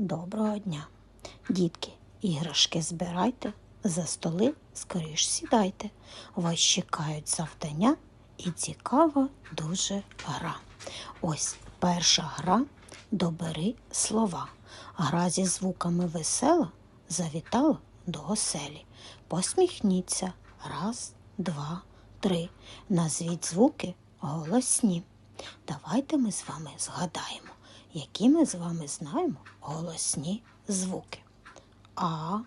Доброго дня. Дітки, іграшки збирайте, за столи скоріш сідайте. Вас чекають завдання і цікава дуже гра. Ось перша гра добери слова. Гра зі звуками весела завітала до оселі. Посміхніться. Раз, два, три. Назвіть звуки голосні. Давайте ми з вами згадаємо, які ми з вами знаємо голосні звуки. А,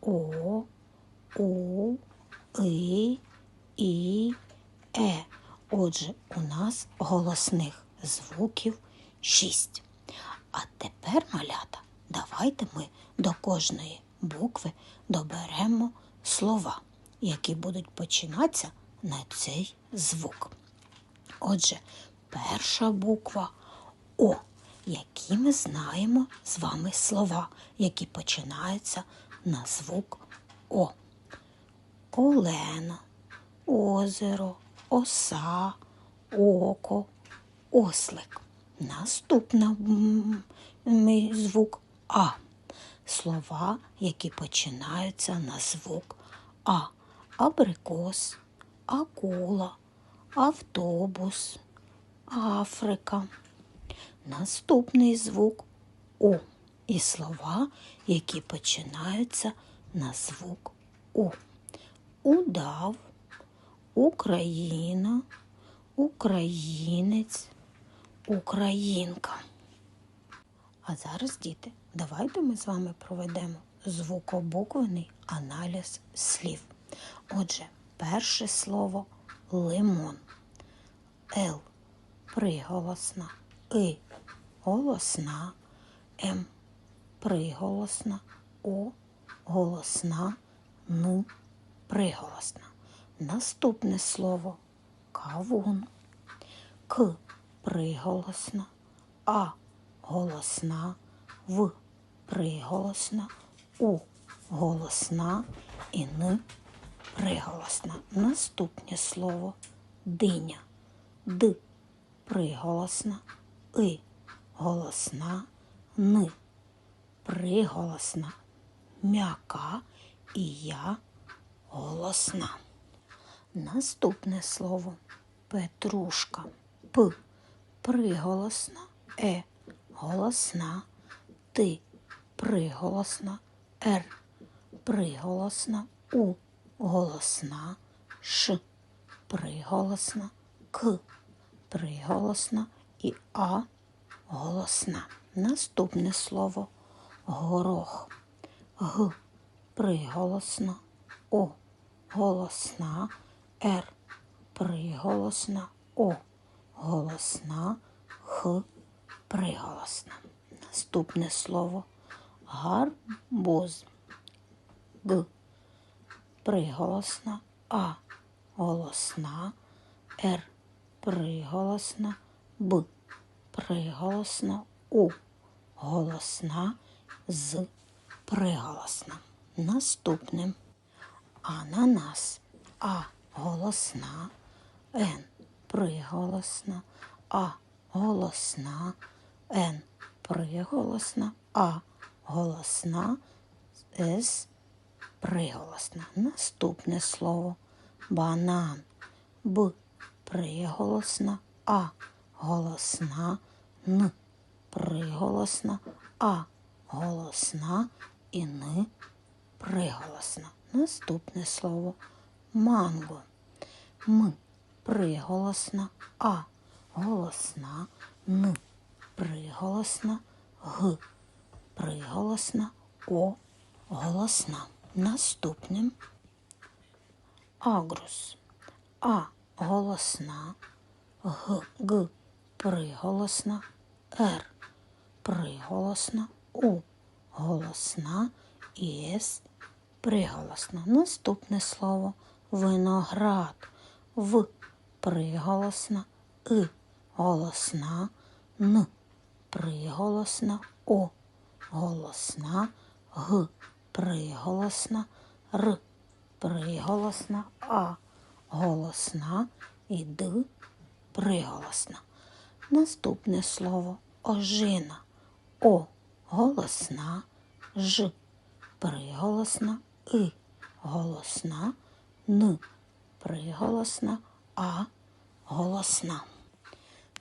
О, У, И, І, Е. Отже, у нас голосних звуків шість. А тепер, малята, давайте ми до кожної букви доберемо слова, які будуть починатися на цей звук. Отже, перша буква О, які ми знаємо з вами слова, які починаються на звук О. Олена, озеро, оса, око, ослик. М, звук А. Слова, які починаються на звук А. Абрикос, акула, автобус, Африка. Наступний звук О. І слова, які починаються на звук У. Удав, Україна, українець, українка. А зараз, діти, давайте ми з вами проведемо звукобуквений аналіз слів. Отже, перше слово лимон. Л приголосна, И голосна, М приголосна, О голосна, Н приголосна. Наступне слово. Кавун. К приголосна, А голосна, В приголосна, У голосна. І Н приголосна. Наступне слово. Диня. Д приголосна, И голосна, Н приголосна, м'яка і я голосна. Наступне слово петрушка. П приголосна, Е голосна, Т приголосна, Р приголосна, У голосна, Ш приголосна, К приголосна і А голосна. Наступне слово горох. Г приголосна, О голосна, Р приголосна, О голосна, Х приголосна. Наступне слово гарбуз. Г приголосна, А голосна, Р приголосна, Б приголосна, У голосна, З приголосна. Наступним ананас. А голосна, Н приголосна, А голосна, Н приголосна, А голосна, С приголосна. Наступне слово банан. Б приголосна, А голосна, Н. Приголосна, А голосна і Н. Приголосна. Наступне слово. Манго. М. Приголосна, А голосна, Н. Приголосна, Г. Приголосна, О. Голосна. Наступним. Агрус. А голосна, Г, Г приголосна, Р. Приголосна, У. Голосна. І С. Приголосна. Наступне слово. Виноград. В. Приголосна, И. Голосна, Н. Приголосна, О. Голосна, Г. Приголосна, Р. Приголосна, А. Голосна. І Д. Приголосна. Наступне слово. Ожина. О. Голосна, ж, приголосна, и, голосна, н, приголосна, а, голосна.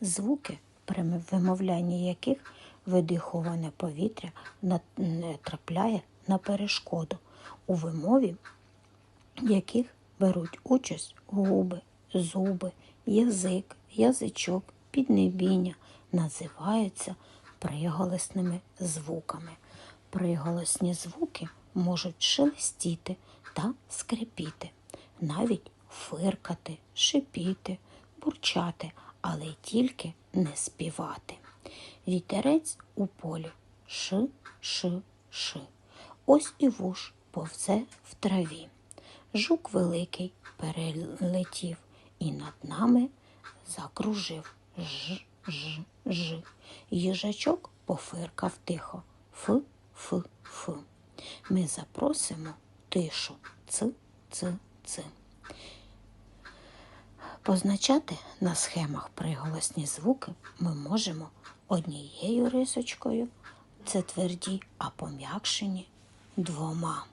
Звуки, при вимовлянні яких видиховане повітря трапляє на перешкоду, у вимові яких беруть участь губи, зуби, язик, язичок, піднебіння, називаються приголосними звуками. Приголосні звуки можуть шелестіти та скрипіти, навіть фиркати, шипіти, бурчати, але тільки не співати. Вітерець у полі ши, ши, ши. Ось і вуш повзе в траві. Жук великий перелетів і над нами закружив ж, ж, ж. Їжачок пофиркав тихо. Ф, ф, ф. Ми запросимо тишу. Ц, ц, ц. Позначати на схемах приголосні звуки ми можемо однією рисочкою, це тверді, а пом'якшені двома.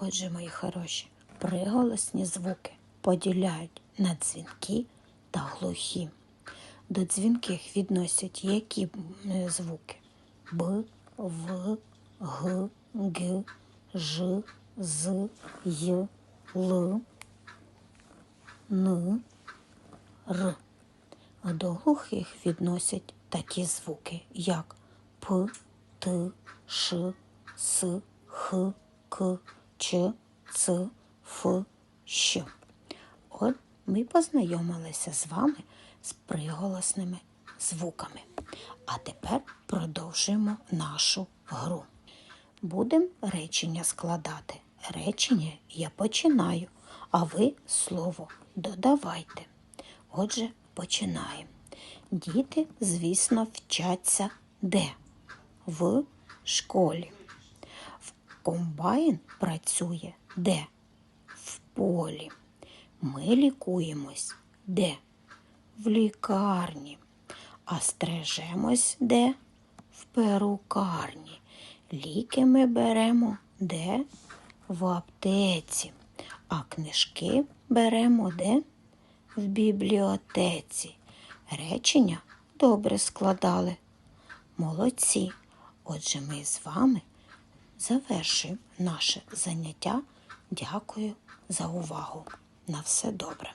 Отже, мої хороші, приголосні звуки поділяють на дзвінки та глухі. До дзвінких відносять які е, звуки? Б, В, Г, Г, Ж, З, Й, Л, Н, Р. А До глухих відносять такі звуки, як П, Т, Ш, С, Х, К, Ч, Ц, Ф, Щ. От ми познайомилися з вами з приголосними звуками. А тепер продовжуємо нашу гру. Будемо речення складати. Речення я починаю, а ви слово додавайте. Отже, починаємо. Діти, звісно, вчаться де? В школі. В комбайн працює де? В полі. Ми лікуємось де? В лікарні. А стрижемось де? В перукарні. Ліки ми беремо де? В аптеці. А книжки беремо де? В бібліотеці. Речення добре складали. Молодці. Отже, ми з вами завершуємо наше заняття. Дякую за увагу. На все добре.